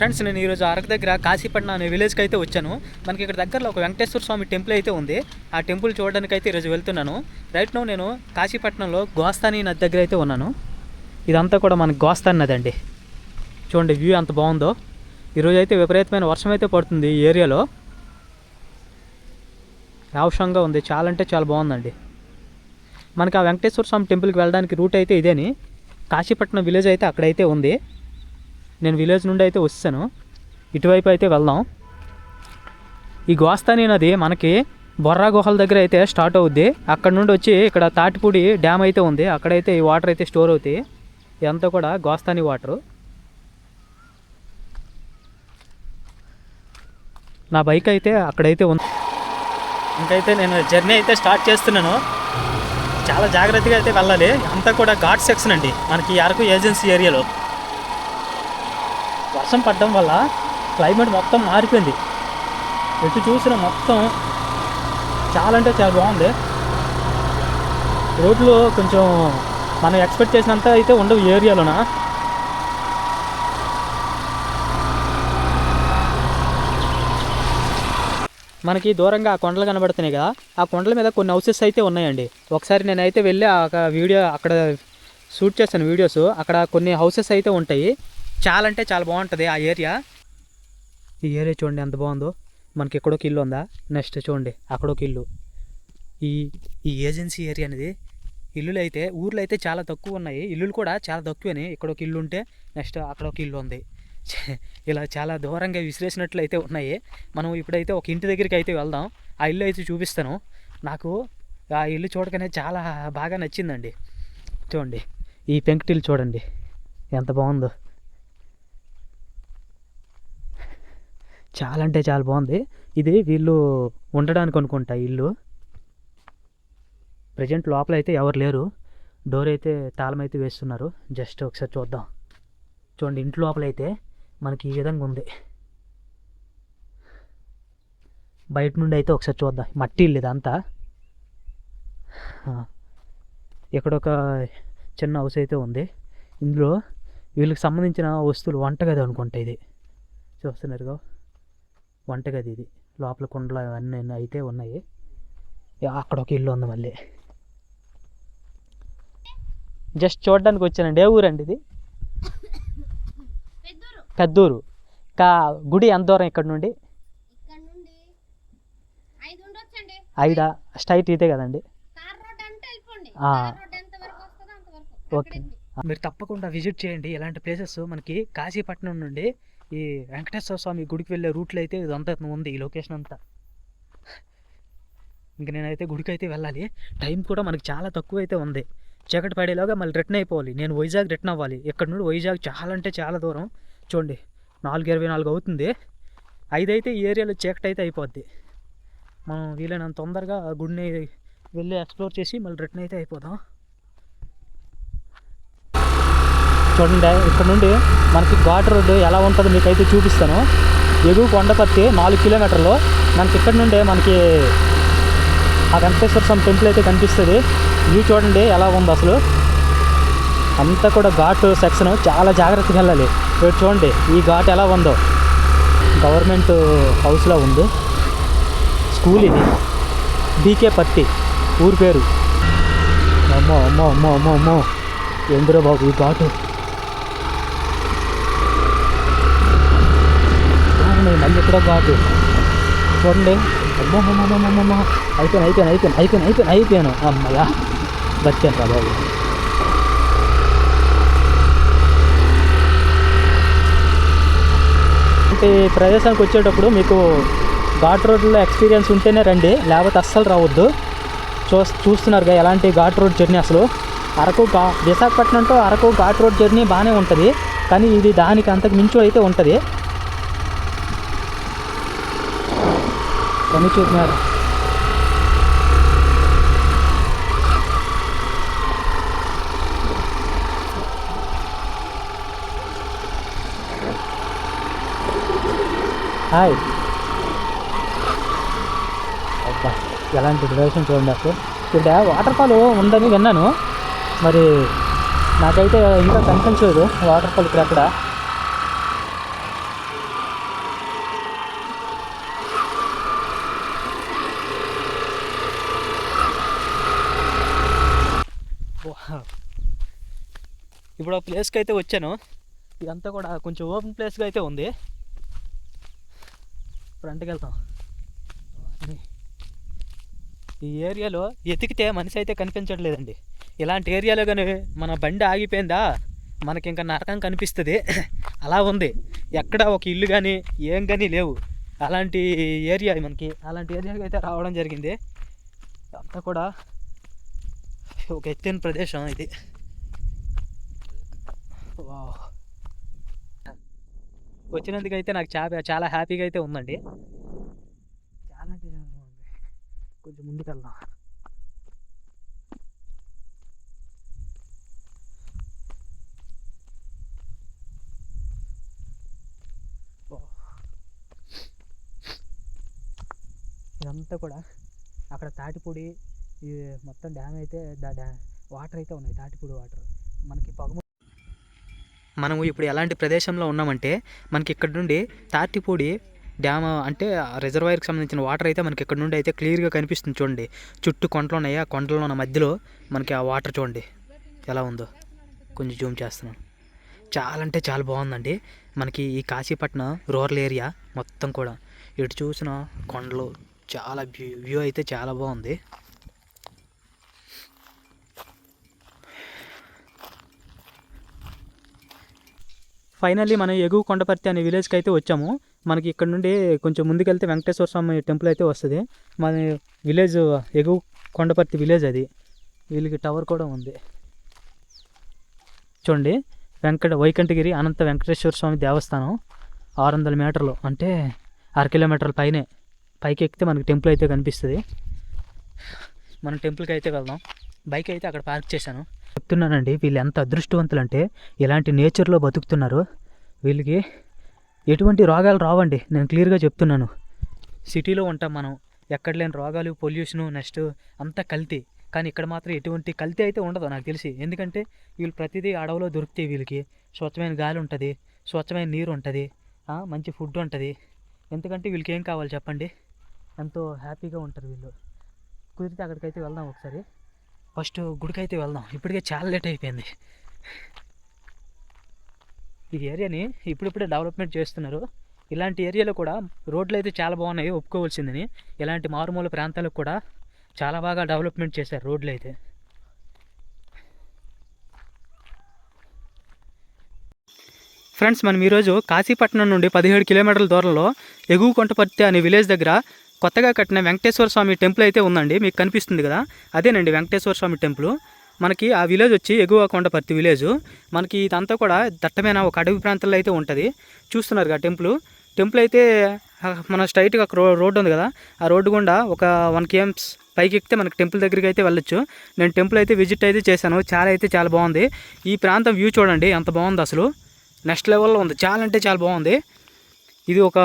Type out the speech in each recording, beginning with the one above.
Friends నేను ఈరోజు అరకు దగ్గర కాశీపట్నం అనే విలేజ్కి అయితే వచ్చాను. మనకి ఇక్కడ దగ్గరలో ఒక వెంకటేశ్వర స్వామి టెంపుల్ అయితే ఉంది. ఆ టెంపుల్ చూడడానికి అయితే ఈరోజు వెళ్తున్నాను. రైట్ నో నేను కాశీపట్నంలో గోస్తాని నది దగ్గర అయితే ఉన్నాను. ఇదంతా కూడా మనకి గోస్తాని నది అండి. చూడండి వ్యూ ఎంత బాగుందో. ఈరోజు అయితే విపరీతమైన వర్షం అయితే పడుతుంది ఈ ఏరియాలో. రావషంగా ఉంది. చాలా అంటే చాలా బాగుందండి. మనకి ఆ వెంకటేశ్వర స్వామి టెంపుల్కి వెళ్ళడానికి రూట్ అయితే ఇదేని. కాశీపట్నం విలేజ్ అయితే అక్కడైతే ఉంది. నేను విలేజ్ నుండి అయితే వస్తాను. ఇటువైపు అయితే వెళ్దాం. ఈ గోస్తాని నది మనకి బొర్రా గుహల దగ్గర అయితే స్టార్ట్ అవుద్ది. అక్కడ నుండి వచ్చి ఇక్కడ తాటిపూడి డ్యామ్ అయితే ఉంది. అక్కడైతే ఈ వాటర్ అయితే స్టోర్ అవుతాయి. ఇదంతా కూడా గోస్తాని వాటరు. నా బైక్ అయితే అక్కడైతే ఉంది. ఇంకైతే నేను జర్నీ అయితే స్టార్ట్ చేస్తున్నాను. చాలా జాగ్రత్తగా అయితే వెళ్ళాలి. అంతా కూడా ఘాట్ సెక్షన్ అండి. మనకి అరకు ఏజెన్సీ ఏరియాలో. వర్షం పడడం వల్ల క్లైమేట్ మొత్తం మారిపోయింది. ఎటు చూసిన మొత్తం చాలా అంటే చాలా బాగుంది. రోడ్లు కొంచెం మనం ఎక్స్పెక్ట్ చేసినంత అయితే ఉండవు ఈ ఏరియాలోన? మనకి దూరంగా ఆ కొండలు కనబడుతున్నాయి కదా ఆ కొండల మీద కొన్ని హౌసెస్ అయితే ఉన్నాయండి. ఒకసారి నేనైతే వెళ్ళి ఆ వీడియో అక్కడ షూట్ చేశాను వీడియోస్. అక్కడ కొన్ని హౌసెస్ అయితే ఉంటాయి. చాలా అంటే చాలా బాగుంటుంది ఆ ఏరియా. ఈ ఏరియా చూడండి ఎంత బాగుందో. మనకి ఎక్కడొక ఇల్లు ఉందా? నెక్స్ట్ చూడండి అక్కడొక ఇల్లు. ఈ ఈ ఏజెన్సీ ఏరియా అనేది ఇల్లులు అయితే ఊర్లో అయితే చాలా తక్కువ ఉన్నాయి. ఇల్లులు కూడా చాలా తక్కువని. ఇక్కడ ఒక ఇల్లు ఉంటే నెక్స్ట్ అక్కడ ఒక ఇల్లు ఉంది. ఇలా చాలా దూరంగా విసిరేసినట్లు అయితే ఉన్నాయి. మనం ఇప్పుడైతే ఒక ఇంటి దగ్గరికి అయితే వెళ్దాం. ఆ ఇల్లు అయితే చూపిస్తాను. నాకు ఆ ఇల్లు చూడగానే చాలా బాగా నచ్చిందండి. చూడండి ఈ పెంకుటిల్లు చూడండి ఎంత బాగుందో. చాలా అంటే చాలా బాగుంది. ఇది వీళ్ళు ఉండడానికి అనుకుంటా ఇల్లు. ప్రజెంట్ లోపల అయితే ఎవరు లేరు. డోర్ అయితే తాళం అయితే వేస్తున్నారు. జస్ట్ ఒకసారి చూద్దాం. చూడండి ఇంటి లోపల అయితే మనకి ఈ విధంగా ఉంది. బయట నుండి అయితే ఒకసారి చూద్దాం. మట్టి ఇల్లు ఇదంతా. Ah. ఇక్కడ ఒక చిన్న హౌస్ అయితే ఉంది. ఇందులో వీళ్ళకి సంబంధించిన వస్తువులు వంటగది అనుకుంటా ఇది. చూస్తున్నారుగా వంటగది ఇది లోపల కుండలు అవన్నీ అయితే ఉన్నాయి. అక్కడ ఒక ఇల్లు ఉంది మళ్ళీ. జస్ట్ చూడడానికి వచ్చానండి. ఏ ఊరండి ఇది? పెద్దూరు. పెద్దూరు. కా గుడి ఎంత దూరం ఇక్కడ నుండి? ఇక్కడ నుండి ఐదు స్ట్రైట్ ఇదే కదండి. ఓకే. మీరు తప్పకుండా విజిట్ చేయండి. ఇలాంటి ప్లేసెస్ మనకి కాశీపట్నం నుండి ఈ వెంకటేశ్వర స్వామి గుడికి వెళ్ళే రూట్లో అయితే ఇదంతా ఉంది ఈ లొకేషన్ అంతా. ఇంక నేనైతే గుడికి అయితే వెళ్ళాలి. టైం కూడా మనకి చాలా తక్కువ అయితే ఉంది. చీకటి పడేలాగా మళ్ళీ రిటర్న్ అయిపోవాలి. నేను వైజాగ్ రిటర్న్ అవ్వాలి. ఇక్కడ నుండి వైజాగ్ చాలా అంటే చాలా దూరం. చూడండి నాలుగు ఇరవై నాలుగు అవుతుంది. ఐదు అయితే ఈ ఏరియాలో చీకటి అయితే అయిపోద్ది. మనం వీలైనంత తొందరగా ఆ గుడిని వెళ్ళి ఎక్స్ప్లోర్ చేసి మళ్ళీ రిటర్న్ అయితే అయిపోదాం. చూడండి ఇక్కడ నుండి మనకి ఘాట్ రోడ్డు ఎలా ఉంటుందో మీకు అయితే చూపిస్తాను. ఎగువ కొండపత్తి నాలుగు కిలోమీటర్లు. మనకి ఇక్కడ నుండే మనకి ఆ వెంకటేశ్వర స్వామి టెంపుల్ అయితే కనిపిస్తుంది. వ్యూ చూడండి ఎలా ఉంది అసలు. అంతా కూడా ఘాట్ సెక్షన్ చాలా జాగ్రత్తగా వెళ్ళాలి. ఇక్కడ చూడండి ఈ ఘాట్ ఎలా ఉందో. గవర్నమెంట్ హౌస్లో ఉంది. స్కూల్ ఇది. బీకే పత్తి. ఊరి పేరు. అమ్మో అమ్మో అమ్మో అమ్మో అమ్మో. ఎందురో బాబు ఈ ఘాటు? ఉన్నాయి మళ్ళీ కూడా కాదు. చూడండి. అమ్మో అయిపోయాను అయిపోయాను అయిపోయాను అయిపోయాను అయిపోయాను అయిపోయాను. అమ్మయ్యా బతికాను రా బాబు. అంటే ఈ ప్రదేశానికి వచ్చేటప్పుడు మీకు ఘాట్ రోడ్లో ఎక్స్పీరియన్స్ ఉంటేనే రండి లేకపోతే అస్సలు రావద్దు. చూ చూస్తున్నారుగా ఎలాంటి ఘాట్ రోడ్ జర్నీ అసలు. అరకు ఘా విశాఖపట్నంతో అరకు ఘాట్ రోడ్ జర్నీ బాగానే ఉంటుంది. కానీ ఇది దానికి అంతకు మించు అయితే ఉంటుంది. పని చూస్తున్నారు హాయ్. అబ్బా ఎలాంటి ప్రదేశం చూడండి అసలు. ఇక్కడ వాటర్ ఫాల్ ఉందని విన్నాను. మరి నాకైతే ఇంకా కనిపించలేదు వాటర్ ఫాల్ ఇక్కడ అక్కడ ఇప్పుడు ఆ ప్లేస్కి అయితే వచ్చాను. ఇదంతా కూడా కొంచెం ఓపెన్ ప్లేస్గా అయితే ఉంది. ఫ్రంట్కి వెళ్తాం. ఈ ఏరియాలో ఎతికితే మనిషి అయితే కనిపించట్లేదండి ఇలాంటి ఏరియాలో కానీ మన బండి ఆగిపోయిందా? మనకి ఇంకా నరకం కనిపిస్తుంది. అలా ఉంది. ఎక్కడ ఒక ఇల్లు కానీ ఏం కానీ లేవు. అలాంటి ఏరియా మనకి అలాంటి ఏరియాకి అయితే రావడం జరిగింది. అంతా కూడా ఒక ఎత్తైన ప్రదేశం ఇది. వచ్చినందుకు వచ్చినందుకైతే నాకు చాలా చాలా హ్యాపీగా అయితే ఉందండి. చాలా అంటే చాలా బాగుంది. కొంచెం ముందుకెళ్దాం ఇదంతా కూడా అక్కడ తాటిపూడి ఈ మొత్తం డ్యామ్ అయితే దా డ్యా వాటర్ అయితే ఉన్నాయి తాటిపూడి వాటర్. మనకి పొగ మనము ఇప్పుడు ఎలాంటి ప్రదేశంలో ఉన్నామంటే మనకి ఇక్కడ నుండి తాటిపూడి డ్యామ్ అంటే రిజర్వాయర్కి సంబంధించిన వాటర్ అయితే మనకి ఇక్కడ నుండి అయితే క్లియర్గా కనిపిస్తుంది చూడండి. చుట్టూ కొండలు ఉన్నాయి. ఆ కొండలో ఉన్న మధ్యలో మనకి ఆ వాటర్ చూడండి ఎలా ఉందో. కొంచెం జూమ్ చేస్తున్నాను. చాలా అంటే చాలా బాగుందండి. మనకి ఈ కాశీపట్నం రూరల్ ఏరియా మొత్తం కూడా. ఇటు చూసిన కొండలు చాలా వ్యూ వ్యూ అయితే చాలా బాగుంది. ఫైనల్లీ మనం ఎగువ కొండపర్తి అనే విలేజ్కి అయితే వచ్చాము. మనకి ఇక్కడ నుండి కొంచెం ముందుకెళ్తే వెంకటేశ్వర స్వామి టెంపుల్ అయితే వస్తుంది. మన విలేజ్ ఎగువ కొండపర్తి విలేజ్ అది. వీళ్ళకి టవర్ కూడా ఉంది. చూడండి వెంకట వైకంఠగిరి అనంత వెంకటేశ్వర స్వామి దేవస్థానం ఆరు వందల మీటర్లు. అంటే అర కిలోమీటర్ల పైనే. పైకి ఎక్కితే మనకి టెంపుల్ అయితే కనిపిస్తుంది. మనం టెంపుల్కి అయితే వెళ్దాం. బైక్ అయితే అక్కడ పార్క్ చేశాను. చెప్తున్నానండి వీళ్ళు ఎంత అదృష్టవంతులు అంటే ఇలాంటి నేచర్లో బతుకుతున్నారు వీళ్ళకి ఎటువంటి రోగాలు రావండి నేను క్లియర్గా చెప్తున్నాను. సిటీలో ఉంటాం మనం ఎక్కడ లేని రోగాలు పొల్యూషను నెక్స్ట్ అంతా కల్తీ. కానీ ఇక్కడ మాత్రం ఎటువంటి కల్తీ అయితే ఉండదు నాకు తెలిసి. ఎందుకంటే వీళ్ళు ప్రతిదీ అడవిలో దొరుకుతాయి వీళ్ళకి. స్వచ్ఛమైన గాలి ఉంటుంది స్వచ్ఛమైన నీరు ఉంటుంది మంచి ఫుడ్ ఉంటుంది. ఎందుకంటే వీళ్ళకి ఏం కావాలి చెప్పండి? ఎంతో హ్యాపీగా ఉంటారు వీళ్ళు. కుదిరితే అక్కడికైతే వెళ్దాం ఒకసారి. ఫస్ట్ గుడికైతే వెళ్దాం. ఇప్పటికే చాలా లేట్ అయిపోయింది. ఈ ఏరియాని ఇప్పుడిప్పుడే డెవలప్మెంట్ చేస్తున్నారు. ఇలాంటి ఏరియాలో కూడా రోడ్లు అయితే చాలా బాగున్నాయి ఒప్పుకోవాల్సిందని. ఇలాంటి మారుమూల ప్రాంతాలకు కూడా చాలా బాగా డెవలప్మెంట్ చేశారు రోడ్లు అయితే. ఫ్రెండ్స్ మనం ఈరోజు కాశీపట్నం నుండి పదిహేడు కిలోమీటర్ల దూరంలో ఎగువ కొంటపర్తి అనే విలేజ్ దగ్గర కొత్తగా కట్టిన వెంకటేశ్వర స్వామి టెంపుల్ అయితే ఉందండి మీకు కనిపిస్తుంది కదా? అదేనండి వెంకటేశ్వర స్వామి టెంపుల్. మనకి ఆ విలేజ్ వచ్చి ఎగువ కొండపర్తి విలేజ్. మనకి ఇదంతా కూడా దట్టమైన ఒక అడవి ప్రాంతంలో అయితే ఉంటుంది. చూస్తున్నారు కదా టెంపుల్. టెంపుల్ అయితే మన స్ట్రైట్గా రో రోడ్డు ఉంది కదా? ఆ రోడ్డు గుండా ఒక వన్ కేఎమ్స్ పైకి ఎక్కితే మనకి టెంపుల్ దగ్గరికి అయితే వెళ్ళొచ్చు. నేను టెంపుల్ అయితే విజిట్ అయితే చేశాను. చాలా అయితే చాలా బాగుంది. ఈ ప్రాంతం వ్యూ చూడండి ఎంత బాగుంది అసలు. నెక్స్ట్ లెవెల్లో ఉంది. చాలా అంటే చాలా బాగుంది. ఇది ఒక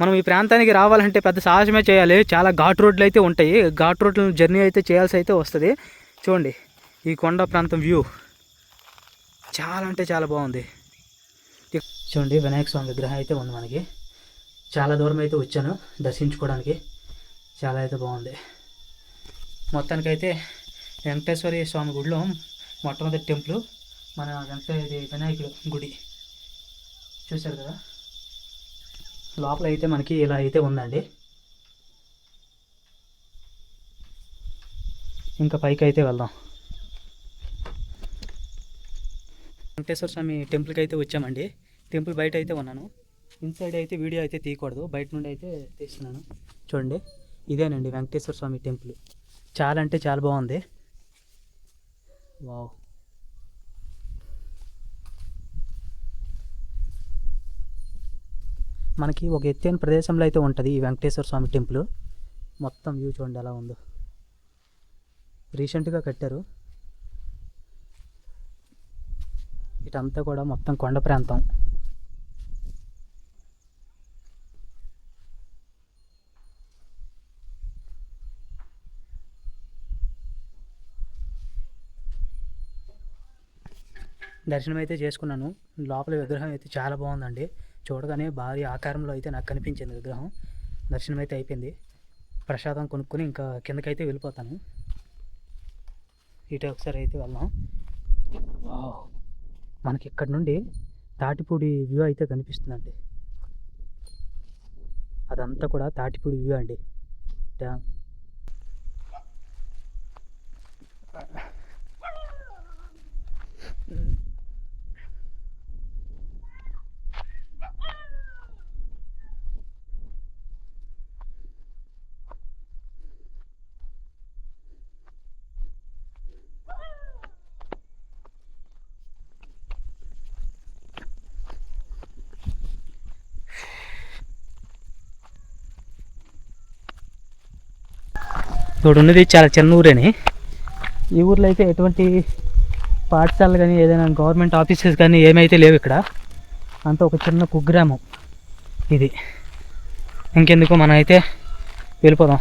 మనం ఈ ప్రాంతానికి రావాలంటే పెద్ద సాహసమే చేయాలి. చాలా ఘాట్ రోడ్లు అయితే ఉంటాయి. ఘాట్ రోడ్ల జర్నీ అయితే చేయాల్సి అయితే వస్తుంది. చూడండి ఈ కొండ ప్రాంతం వ్యూ. చాలా అంటే చాలా బాగుంది. చూడండి వినాయక స్వామి విగ్రహం అయితే ఉంది మనకి. చాలా దూరం అయితే వచ్చాను దర్శించుకోవడానికి. చాలా అయితే బాగుంది. మొత్తానికైతే వెంకటేశ్వరి స్వామి గుడిలో మొట్టమొదటి టెంపుల్. మన వెంకట ఇది వినాయకుడు గుడి. చూశారు కదా? లోపల అయితే మనకి ఇలా అయితే ఉందండి. ఇంకా పైకి అయితే వెళ్దాం. వెంకటేశ్వర స్వామి టెంపుల్కి అయితే వచ్చామండి. టెంపుల్ బయట అయితే ఉన్నాను. ఇన్సైడ్ అయితే వీడియో అయితే తీయకూడదు. బయట నుండి అయితే తీస్తున్నాను. చూడండి. ఇదేనండి వెంకటేశ్వర స్వామి టెంపుల్. చాలా అంటే చాలా బాగుంది. వావ్. మనకి ఒక ఎత్తైన ప్రదేశంలో అయితే ఉంటుంది ఈ వెంకటేశ్వర స్వామి టెంపుల్. మొత్తం వ్యూ చూడండి ఎలా ఉందో. రీసెంట్గా కట్టారు. ఇటంతా కూడా మొత్తం కొండ ప్రాంతం. దర్శనం అయితే చేసుకున్నాను. లోపల విగ్రహం అయితే చాలా బాగుందండి. చూడగానే భారీ ఆకారంలో అయితే నాకు కనిపించింది విగ్రహం. దర్శనం అయితే అయిపోయింది. ప్రసాదం కొనుక్కొని ఇంకా కిందకైతే వెళ్ళిపోతాను. ఇటు ఒకసారి అయితే వెళ్దాం. మనకి ఇక్కడ నుండి తాటిపూడి వ్యూ అయితే కనిపిస్తుందండి. అదంతా కూడా తాటిపూడి వ్యూ అండి. డ్యామ్. ఇప్పుడు ఉన్నది చాలా చిన్న ఊరేని. ఈ ఊర్లో అయితే ఎటువంటి పాఠశాలలు కానీ ఏదైనా గవర్నమెంట్ ఆఫీసెస్ కానీ ఏమైతే లేవు ఇక్కడ. అంత ఒక చిన్న కుగ్రామం ఇది. ఇంకెందుకు మనం అయితే వెళ్ళిపోదాం.